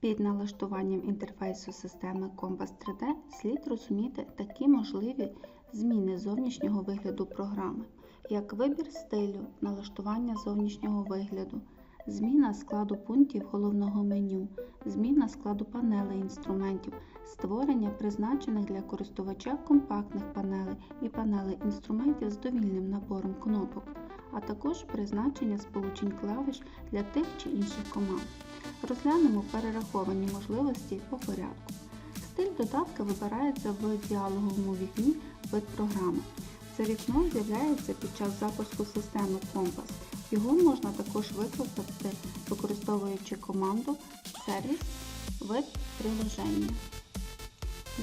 Під налаштуванням інтерфейсу системи Compass 3D слід розуміти такі можливі зміни зовнішнього вигляду програми, як вибір стилю, налаштування зовнішнього вигляду, зміна складу пунктів головного меню, зміна складу панелей інструментів, створення призначених для користувача компактних панелей і панелей інструментів з довільним набором кнопок, а також призначення сполучень клавіш для тих чи інших команд. Розглянемо перераховані можливості по порядку. Стиль додатка вибирається в діалоговому вікні вид програми. Це вікно з'являється під час запуску системи Compass. Його можна також використати, використовуючи команду Сервіс вид приложення.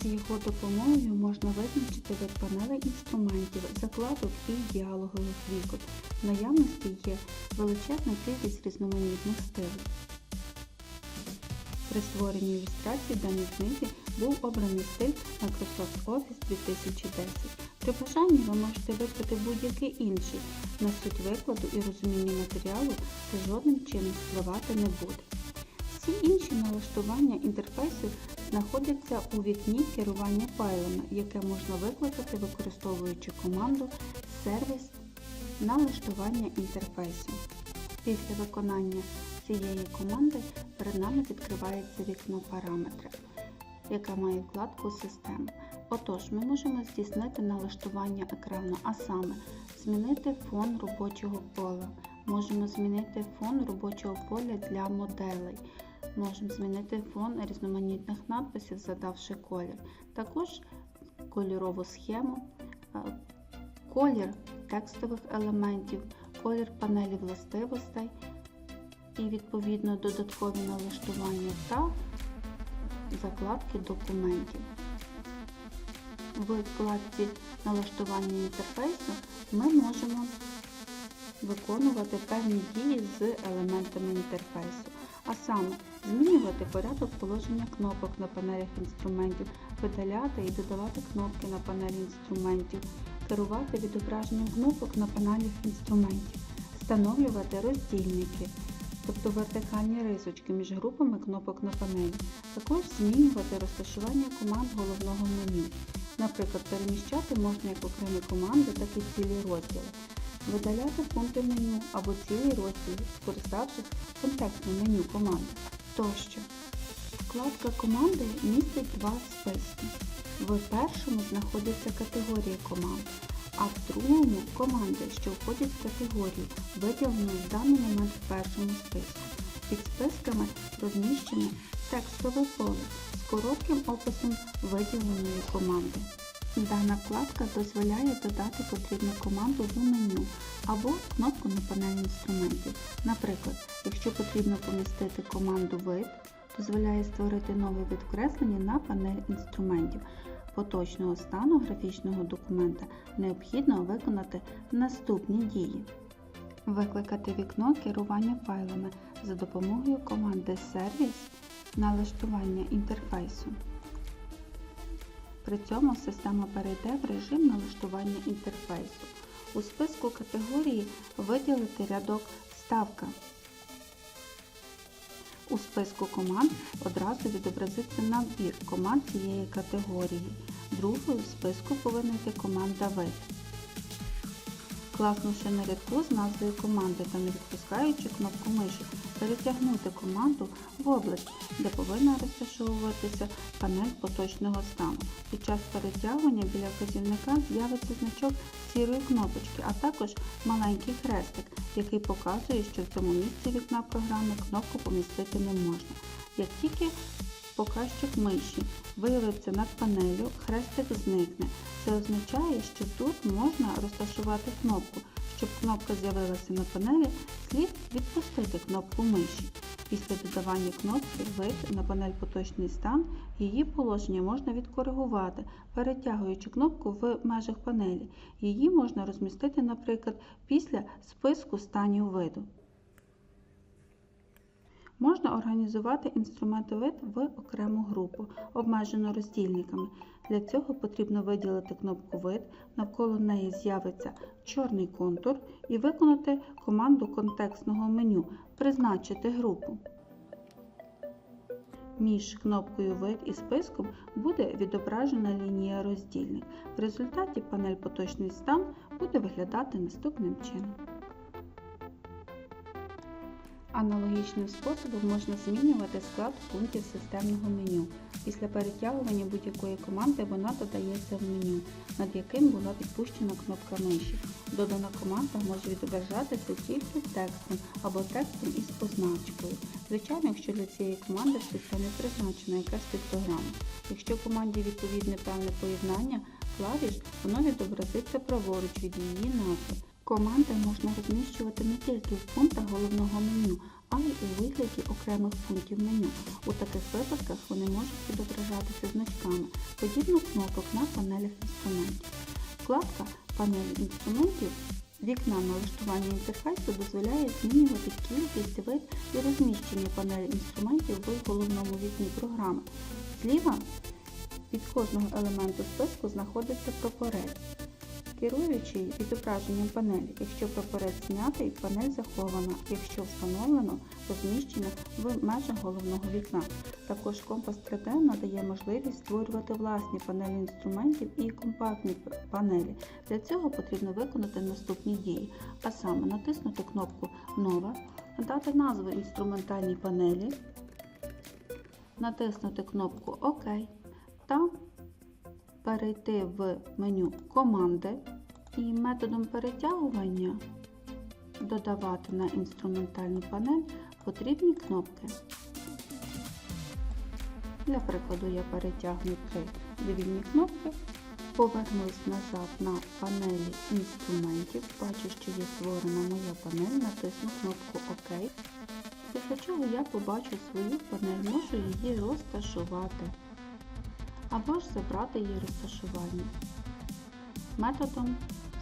З його допомогою можна визначити вид панелей інструментів, закладок і діалогових вікон. В наявності є величезна кількість різноманітних стилів. При створенні ілюстрації в даній книзі був обраний стиль Microsoft Office 2010. При бажанні ви можете вибрати будь-який інший. На суть викладу і розуміння матеріалу це жодним чином впливати не буде. Всі інші налаштування інтерфейсу знаходяться у вікні керування файлами, яке можна викликати використовуючи команду Сервіс налаштування інтерфейсу. Після виконання цієї команди перед нами відкривається вікно параметри, яке має вкладку Система. Отож, ми можемо здійснити налаштування екрану, а саме змінити фон робочого поля. Можемо змінити фон робочого поля для моделей. Можемо змінити фон різноманітних надписів, задавши колір. Також кольорову схему, е, колір текстових елементів, колір панелі властивостей і відповідно додаткові налаштування та закладки документів. В вкладці налаштування інтерфейсу ми можемо виконувати певні дії з елементами інтерфейсу, а саме змінювати порядок положення кнопок на панелях інструментів, видаляти і додавати кнопки на панелі інструментів, керувати відображенням кнопок на панелях інструментів, встановлювати роздільники, тобто вертикальні рисочки між групами кнопок на панелі, також змінювати розташування команд головного меню. Наприклад, переміщати можна як окремі команди, так і цілі розділи, видаляти пункти меню або цілі розділи, скориставшись контекстним меню команди тощо. Вкладка команди містить два списки. В першому знаходяться категорії команд, а в другому команди, що входять в категорію, виділено в даний момент в першому списку. Під списками розміщене текстове поле з коротким описом виділеної команди. Дана вкладка дозволяє додати потрібну команду в меню або кнопку на панелі інструментів. Наприклад, якщо потрібно помістити команду вид, дозволяє створити новий вид креслення на панель інструментів. Поточного стану графічного документа необхідно виконати наступні дії. Викликати вікно керування файлами за допомогою команди Сервіс налаштування інтерфейсу. При цьому система перейде в режим налаштування інтерфейсу. У списку категорії виділити рядок Вставка. У списку команд одразу відобразиться набір команд цієї категорії. Другою в списку повинна йти команда Вид. Класнувши на рядку з назвою команди та не відпускаючи кнопку миші, перетягнути команду в область, де повинна розташовуватися панель поточного стану. Під час перетягування біля вказівника з'явиться значок сірої кнопочки, а також маленький хрестик, який показує, що в цьому місці вікна програми кнопку помістити не можна. Як тільки показчик миші виявиться над панелью, хрестик зникне. Це означає, що тут можна розташувати кнопку. Щоб кнопка з'явилася на панелі, слід відпустити кнопку миші. Після додавання кнопки вид на панель поточний стан, її положення можна відкоригувати, перетягуючи кнопку в межах панелі. Її можна розмістити, наприклад, після списку станів виду. Можна організувати інструменти вид в окрему групу, обмежену роздільниками. Для цього потрібно виділити кнопку Вид, навколо неї з'явиться чорний контур і виконати команду контекстного меню Призначити групу. між кнопкою Вид і списком буде відображена лінія роздільник. В результаті панель Поточний стан буде виглядати наступним чином. Аналогічним способом можна змінювати склад пунктів системного меню. Після перетягування будь-якої команди вона додається в меню, над яким була відпущена кнопка миші. Додана команда може відображатися тільки текстом або текстом із позначкою. Звичайно, якщо для цієї команди в системі призначена якась піктограма. Якщо команді відповідне певне поєднання клавіш, воно відобразиться праворуч від її назви. Команди можна розміщувати не тільки в пунктах головного меню, а й у вигляді окремих пунктів меню. У таких випадках вони можуть відображатися значками, подібно кнопок на панелях інструментів. Вкладка Панель інструментів вікна налаштування інтерфейсу дозволяє змінювати кількість, вид і розміщення панелі інструментів в головному вікні програми. Зліва від кожного елементу списку знаходиться прапорець керуючий відображенням панелі. Якщо прапорець знятий, панель захована, якщо встановлено, розміщена в межах головного вікна. Також компас 3D надає можливість створювати власні панелі інструментів і компактні панелі. Для цього потрібно виконати наступні дії, а саме натиснути кнопку Нова, дати назву інструментальній панелі, натиснути кнопку ОК та перейти в меню Команди і методом перетягування додавати на інструментальну панель потрібні кнопки. Для прикладу я перетягну три довільні кнопки, повернусь назад на панелі інструментів, бачу, що є створена моя панель, натисну кнопку ОК. Після чого я побачу свою панель, можу її розташувати або ж забрати її розташування. Методом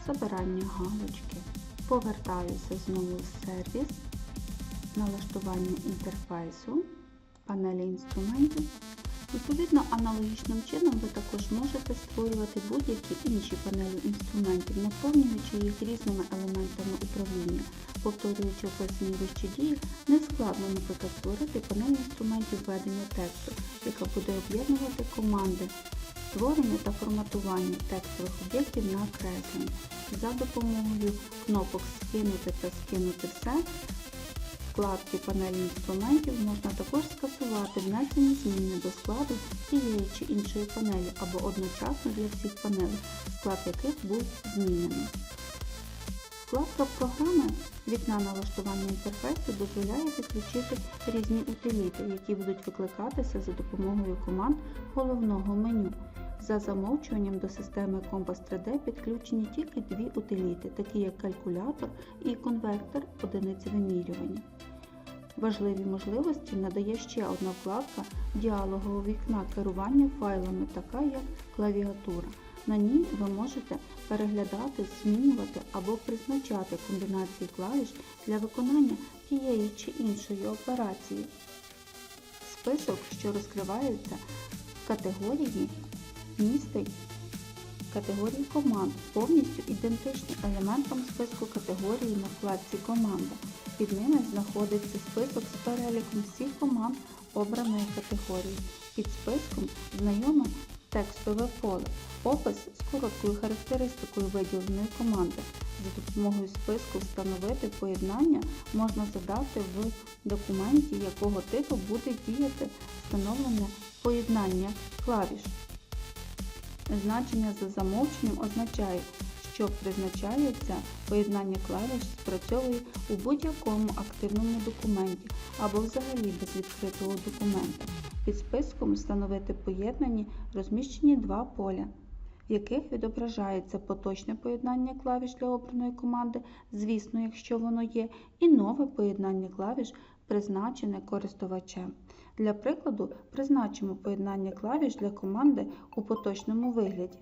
забирання галочки. Повертаюся знову в сервіс, налаштування інтерфейсу, панелі інструментів. Відповідно, аналогічним чином ви також можете створювати будь-які інші панелі інструментів, наповнюючи їх різними елементами управління. Повторюючи описані вищі дії, не складно, наприклад, створити панель інструментів введення тексту, яка буде об'єднувати команди створення та форматування текстових об'єктів на креслення. За допомогою кнопок Скинути та скинути все вкладки панелі інструментів можна також скасувати внесені зміни до складу тієї чи іншої панелі або одночасно для всіх панелей, склад яких був змінений. Вкладка програми вікна налаштування інтерфейсу дозволяє підключити різні утиліти, які будуть викликатися за допомогою команд головного меню. За замовчуванням до системи Compass 3D підключені тільки дві утиліти, такі як калькулятор і конвектор одиниці вимірювання. Важливі можливості надає ще одна вкладка діалогового вікна керування файлами, така як клавіатура. На ній ви можете переглядати, змінювати або призначати комбінації клавіш для виконання тієї чи іншої операції. Список, що розкривається в категорії, містить категорії команд, повністю ідентичні елементам списку категорії на вкладці Команда. Під ними знаходиться список з переліком всіх команд обраної категорії. Під списком знайоме текстове поле, опис з короткою характеристикою виділеної команди. За допомогою списку встановити поєднання можна задати в документі, якого типу буде діяти встановлене поєднання клавіш. Значення за замовченням означає, що призначається поєднання клавіш спрацьовує у будь-якому активному документі або взагалі без відкритого документа. Під списком встановити поєднані розміщені два поля, в яких відображається поточне поєднання клавіш для обраної команди, звісно, якщо воно є, і нове поєднання клавіш, призначене користувачем. Для прикладу, призначимо поєднання клавіш для команди у поточному вигляді,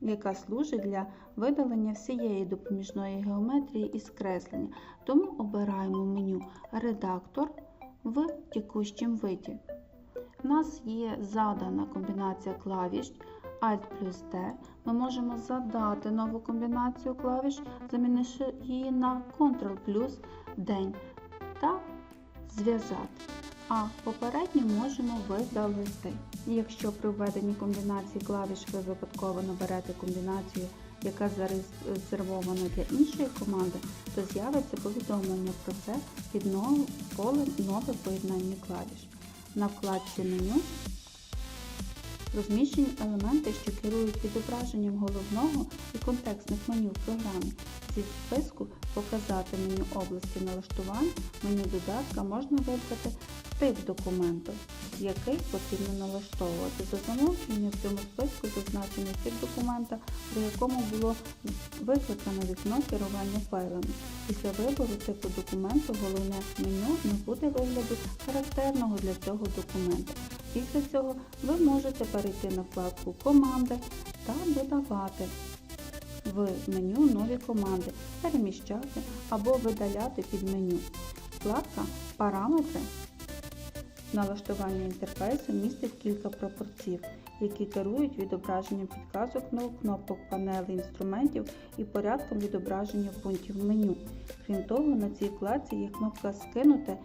яка служить для видалення всієї допоміжної геометрії із креслення, тому обираємо меню Редактор в текущому виді. У нас є задана комбінація клавіш Alt плюс D. Ми можемо задати нову комбінацію клавіш, замінивши її на Ctrl плюс День та зв'язати. а попередню можемо видалити. Якщо при введенні комбінації клавіш ви випадково наберете комбінацію, яка зарезервована для іншої команди, то з'явиться повідомлення про це під новим полем нове поєднання клавіш. На вкладці меню розміщені елементи, що керують відображенням головного і контекстних меню в програмі. Зі списку Показати меню області налаштувань, меню додатка можна вибрати тип документу, який потрібно налаштовувати. За замовченням в цьому списку зазначений тип документа, при якому було викликано вікно керування файлами. Після вибору типу документу головне меню не буде вигляду характерного для цього документа. Після цього ви можете перейти на вкладку Команди та додавати в меню нові команди, переміщати або видаляти під меню. Вкладка Параметри налаштування інтерфейсу містить кілька пропорцій, які керують відображенням підказок, кнопок панели інструментів і порядком відображення пунктів меню. Крім того, на цій вкладці є кнопка Скинути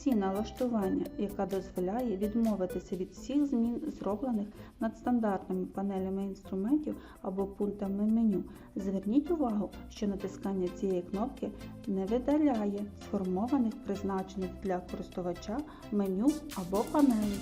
всі налаштування, яка дозволяє відмовитися від всіх змін, зроблених над стандартними панелями інструментів або пунктами меню. Зверніть увагу, що натискання цієї кнопки не видаляє сформованих призначених для користувача меню або панелей.